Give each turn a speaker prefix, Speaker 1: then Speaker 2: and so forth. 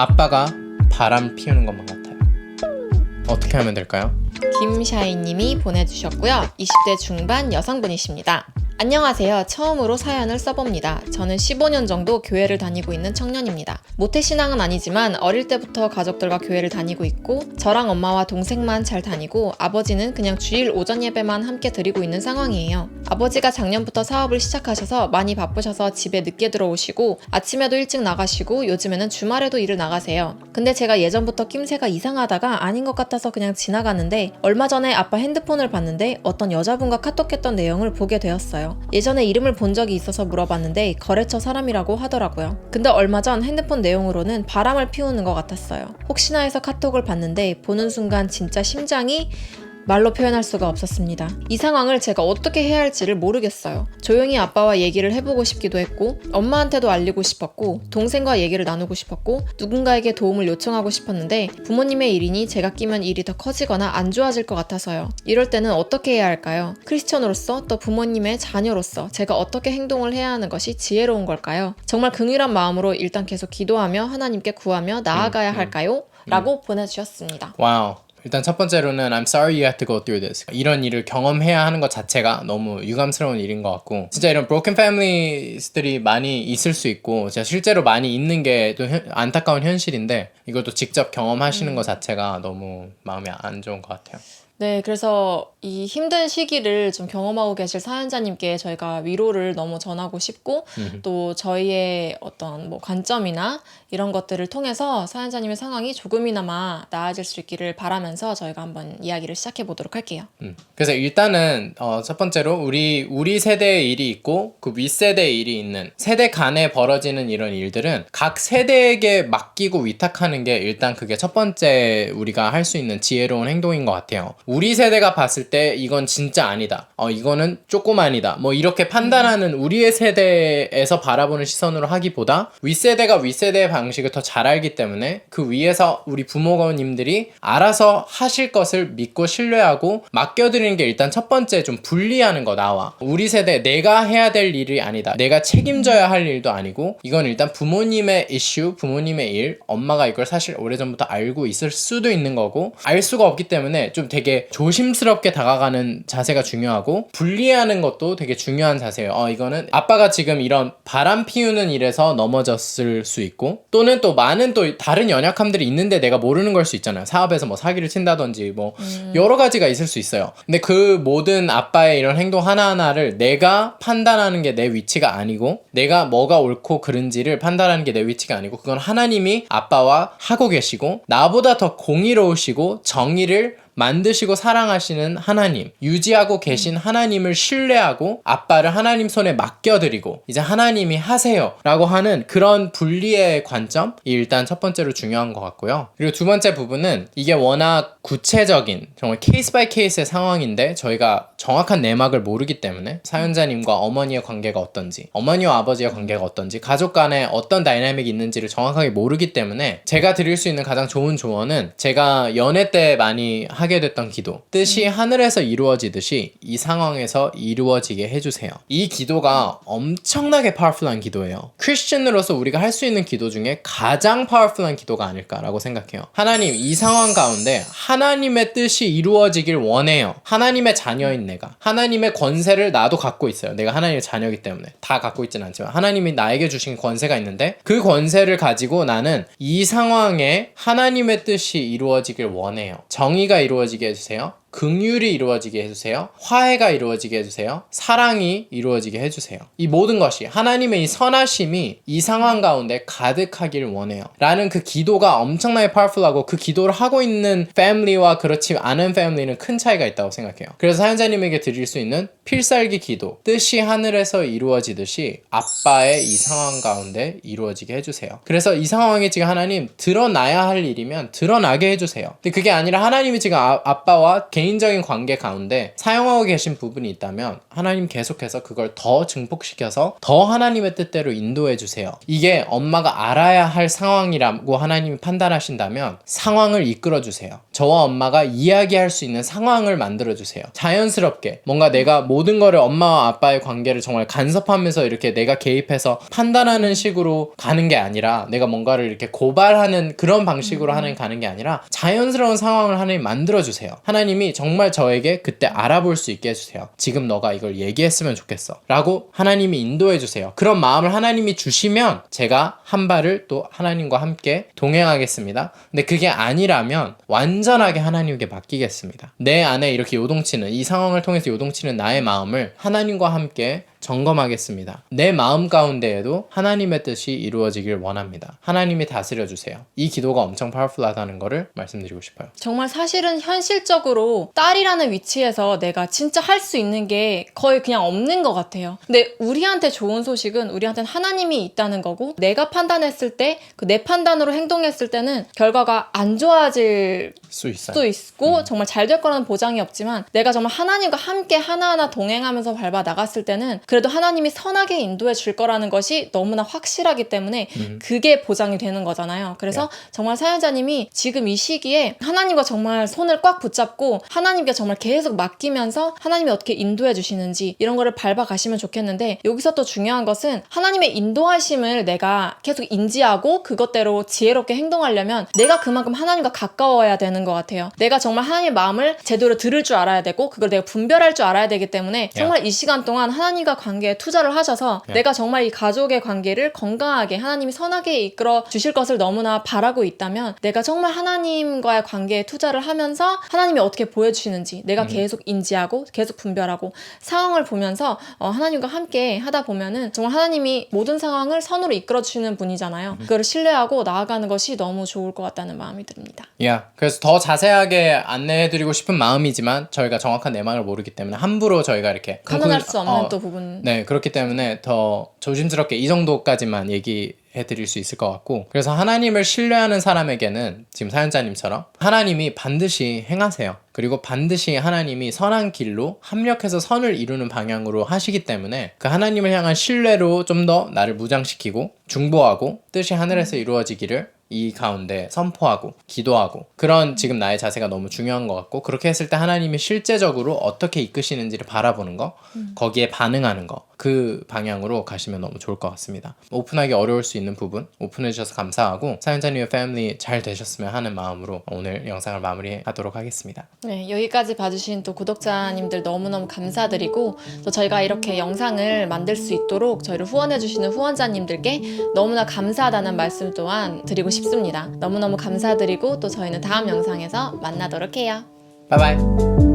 Speaker 1: 아빠가 바람 피우는 것만 같아요. 어떻게 하면 될까요?
Speaker 2: 김샤이님이 보내주셨고요. 20대 중반 여성분이십니다. 안녕하세요. 처음으로 사연을 써봅니다. 저는 15년 정도 교회를 다니고 있는 청년입니다. 모태신앙은 아니지만 어릴 때부터 가족들과 교회를 다니고 있고 저랑 엄마와 동생만 잘 다니고 아버지는 그냥 주일 오전 예배만 함께 드리고 있는 상황이에요. 아버지가 작년부터 사업을 시작하셔서 많이 바쁘셔서 집에 늦게 들어오시고 아침에도 일찍 나가시고 요즘에는 주말에도 일을 나가세요. 근데 제가 예전부터 낌새가 이상하다가 아닌 것 같아서 그냥 지나갔는데 얼마 전에 아빠 핸드폰을 봤는데 어떤 여자분과 카톡했던 내용을 보게 되었어요. 예전에 이름을 본 적이 있어서 물어봤는데 거래처 사람이라고 하더라고요. 근데 얼마 전 핸드폰 내용으로는 바람을 피우는 것 같았어요. 혹시나 해서 카톡을 봤는데 보는 순간 진짜 심장이 말로 표현할 수가 없었습니다. 이 상황을 제가 어떻게 해야 할지를 모르겠어요. 조용히 아빠와 얘기를 해보고 싶기도 했고, 엄마한테도 알리고 싶었고, 동생과 얘기를 나누고 싶었고, 누군가에게 도움을 요청하고 싶었는데, 부모님의 일이니 제가 끼면 일이 더 커지거나 안 좋아질 것 같아서요. 이럴 때는 어떻게 해야 할까요? 크리스천으로서 또 부모님의 자녀로서 제가 어떻게 행동을 해야 하는 것이 지혜로운 걸까요? 정말 긍휼한 마음으로 일단 계속 기도하며 하나님께 구하며 나아가야
Speaker 1: 음, 음.
Speaker 2: 할까요? 라고 보내주셨습니다.
Speaker 1: 와우. 일단 첫 번째로는 I'm sorry you had to go through this. 이런 일을 경험해야 하는 것 자체가 너무 유감스러운 일인 것 같고 진짜 이런 broken families들이 많이 있을 수 있고 제가 실제로 많이 있는 게 또 안타까운 현실인데 이것도 직접 경험하시는 것 자체가 너무 마음이 안 좋은 것 같아요.
Speaker 2: 네, 그래서 이 힘든 시기를 좀 경험하고 계실 사연자님께 저희가 위로를 너무 전하고 싶고
Speaker 1: 음.
Speaker 2: 또 저희의 어떤 뭐 관점이나 이런 것들을 통해서 사연자님의 상황이 조금이나마 나아질 수 있기를 바라면서 저희가 한번 이야기를 시작해 보도록 할게요.
Speaker 1: 음. 그래서 일단은 어, 첫 번째로 우리 우리 세대의 일이 있고 그 윗세대의 일이 있는 세대 간에 벌어지는 이런 일들은 각 세대에게 맡기고 위탁하는 게 일단 그게 첫 번째 우리가 할 수 있는 지혜로운 행동인 것 같아요. 우리 세대가 봤을 때 이건 진짜 아니다. 어 이거는 조금 아니다. 뭐 이렇게 판단하는 우리의 세대에서 바라보는 시선으로 하기보다 윗세대가 윗세대의 방식을 더 잘 알기 때문에 그 위에서 우리 부모님들이 알아서 하실 것을 믿고 신뢰하고 맡겨드리는 게 일단 첫 번째 좀 분리하는 거 나와. 우리 세대 내가 해야 될 일이 아니다. 내가 책임져야 할 일도 아니고 이건 일단 부모님의 이슈, 부모님의 일, 엄마가 이걸 사실 오래전부터 알고 있을 수도 있는 거고 알 수가 없기 때문에 좀 되게 조심스럽게 다가가는 자세가 중요하고 분리하는 것도 되게 중요한 자세예요. 어 이거는 아빠가 지금 이런 바람 피우는 일에서 넘어졌을 수 있고 또는 또 많은 또 다른 연약함들이 있는데 내가 모르는 걸 수 있잖아요. 사업에서 뭐 사기를 친다든지 뭐 여러 가지가 있을 수 있어요. 근데 그 모든 아빠의 이런 행동 하나하나를 내가 판단하는 게 내 위치가 아니고 내가 뭐가 옳고 그른지를 판단하는 게 내 위치가 아니고 그건 하나님이 아빠와 하고 계시고 나보다 더 공의로우시고 정의를 만드시고 사랑하시는 하나님, 유지하고 계신 하나님을 신뢰하고 아빠를 하나님 손에 맡겨드리고 이제 하나님이 하세요 라고 하는 그런 분리의 관점이 일단 첫 번째로 중요한 것 같고요. 그리고 두 번째 부분은 이게 워낙 구체적인 정말 케이스 바이 케이스의 상황인데 저희가 정확한 내막을 모르기 때문에 사연자님과 어머니의 관계가 어떤지 어머니와 아버지의 관계가 어떤지 가족 간에 어떤 다이나믹이 있는지를 정확하게 모르기 때문에 제가 드릴 수 있는 가장 좋은 조언은 제가 연애 때 많이 하게 됐던 기도. 뜻이 하늘에서 이루어지듯이 이 상황에서 이루어지게 해주세요. 이 기도가 엄청나게 파워풀한 기도예요. 크리스천으로서 우리가 할 수 있는 기도 중에 가장 파워풀한 기도가 아닐까라고 생각해요. 하나님 이 상황 가운데 하나님의 뜻이 이루어지길 원해요. 하나님의 자녀인 내가. 하나님의 권세를 나도 갖고 있어요. 내가 하나님의 자녀이기 때문에. 다 갖고 있지는 않지만 하나님이 나에게 주신 권세가 있는데 그 권세를 가지고 나는 이 상황에 하나님의 뜻이 이루어지길 원해요. 정의가 이루어지 게 해주세요 긍휼이 이루어지게 해주세요. 화해가 이루어지게 해주세요. 사랑이 이루어지게 해주세요. 이 모든 것이 하나님의 이 선하심이 이 상황 가운데 가득하길 원해요. 라는 그 기도가 엄청나게 파워풀하고 그 기도를 하고 있는 패밀리와 그렇지 않은 패밀리는 큰 차이가 있다고 생각해요. 그래서 사연자님에게 드릴 수 있는 필살기 기도, 뜻이 하늘에서 이루어지듯이 아빠의 이 상황 가운데 이루어지게 해주세요. 그래서 이 상황이 지금 하나님 드러나야 할 일이면 드러나게 해주세요. 근데 그게 아니라 하나님이 지금 아, 아빠와 개 인적인 관계 가운데 사용하고 계신 부분이 있다면 하나님 계속해서 그걸 더 증폭시켜서 더 하나님의 뜻대로 인도해 주세요. 이게 엄마가 알아야 할 상황이라고 하나님이 판단하신다면 상황을 이끌어 주세요. 저와 엄마가 이야기할 수 있는 상황을 만들어 주세요. 자연스럽게 뭔가 내가 모든 거를 엄마와 아빠의 관계를 정말 간섭하면서 이렇게 내가 개입해서 판단하는 식으로 가는 게 아니라 내가 뭔가를 이렇게 고발하는 그런 방식으로 하나님 가는 게 아니라 자연스러운 상황을 하나님 만들어 주세요. 하나님이 정말 저에게 그때 알아볼 수 있게 해주세요. 지금 너가 이걸 얘기했으면 좋겠어. 라고 하나님이 인도해 주세요. 그런 마음을 하나님이 주시면 제가 한 발을 또 하나님과 함께 동행하겠습니다. 근데 그게 아니라면 완전하게 하나님께 맡기겠습니다. 내 안에 이렇게 요동치는 이 상황을 통해서 요동치는 나의 마음을 하나님과 함께 점검하겠습니다. 내 마음 가운데에도 하나님의 뜻이 이루어지길 원합니다. 하나님이 다스려 주세요. 이 기도가 엄청 파워풀하다는 거를 말씀드리고 싶어요.
Speaker 2: 정말 사실은 현실적으로 딸이라는 위치에서 내가 진짜 할 수 있는 게 거의 그냥 없는 것 같아요. 근데 우리한테 좋은 소식은 우리한테는 하나님이 있다는 거고 내가 판단했을 때 그 내 판단으로 행동했을 때는 결과가 안 좋아질
Speaker 1: 수 있어요.
Speaker 2: 수도 있고 정말 잘 될 거라는 보장이 없지만 내가 정말 하나님과 함께 하나하나 동행하면서 밟아 나갔을 때는 그래도 하나님이 선하게 인도해 줄 거라는 것이 너무나 확실하기 때문에 그게 보장이 되는 거잖아요. 그래서 정말 사연자님이 지금 이 시기에 하나님과 정말 손을 꽉 붙잡고 하나님께 정말 계속 맡기면서 하나님이 어떻게 인도해 주시는지 이런 거를 밟아 가시면 좋겠는데 여기서 또 중요한 것은 하나님의 인도하심을 내가 계속 인지하고 그것대로 지혜롭게 행동하려면 내가 그만큼 하나님과 가까워야 되는 것 같아요. 내가 정말 하나님의 마음을 제대로 들을 줄 알아야 되고 그걸 내가 분별할 줄 알아야 되기 때문에 정말 이 시간 동안 하나님과 관계에 투자를 하셔서
Speaker 1: 야.
Speaker 2: 내가 정말 이 가족의 관계를 건강하게 하나님이 선하게 이끌어 주실 것을 너무나 바라고 있다면 내가 정말 하나님과의 관계에 투자를 하면서 하나님이 어떻게 보여주시는지 내가 계속 인지하고 계속 분별하고 상황을 보면서 어, 하나님과 함께 하다 보면은 정말 하나님이 모든 상황을 선으로 이끌어 주시는 분이잖아요. 그거를 신뢰하고 나아가는 것이 너무 좋을 것 같다는 마음이 듭니다.
Speaker 1: 야, 그래서 더 자세하게 안내해드리고 싶은 마음이지만 저희가 정확한 내막을 모르기 때문에 함부로 저희가 이렇게
Speaker 2: 판단할 수 없는
Speaker 1: 어,
Speaker 2: 또 부분.
Speaker 1: 네, 그렇기 때문에 더 조심스럽게 이 정도까지만 얘기 해 드릴 수 있을 것 같고. 그래서 하나님을 신뢰하는 사람에게는 지금 사연자님처럼 하나님이 반드시 행하세요. 그리고 반드시 하나님이 선한 길로 합력해서 선을 이루는 방향으로 하시기 때문에 그 하나님을 향한 신뢰로 좀 더 나를 무장시키고 중보하고 뜻이 하늘에서 이루어지기를 이 가운데 선포하고 기도하고 그런 지금 나의 자세가 너무 중요한 것 같고 그렇게 했을 때 하나님이 실제적으로 어떻게 이끄시는지를 바라보는 거 거기에 반응하는 거 그 방향으로 가시면 너무 좋을 것 같습니다 오픈하기 어려울 수 있는 부분 오픈해 주셔서 감사하고 사연자님의 패밀리 잘 되셨으면 하는 마음으로 오늘 영상을 마무리하도록 하겠습니다
Speaker 2: 네, 여기까지 봐주신 또 구독자님들 너무너무 감사드리고 또 저희가 이렇게 영상을 만들 수 있도록 저희를 후원해주시는 후원자님들께 너무나 감사하다는 말씀 또한 드리고 싶습니다. 너무너무 감사드리고 또 저희는 다음 영상에서 만나도록 해요.
Speaker 1: 바이바이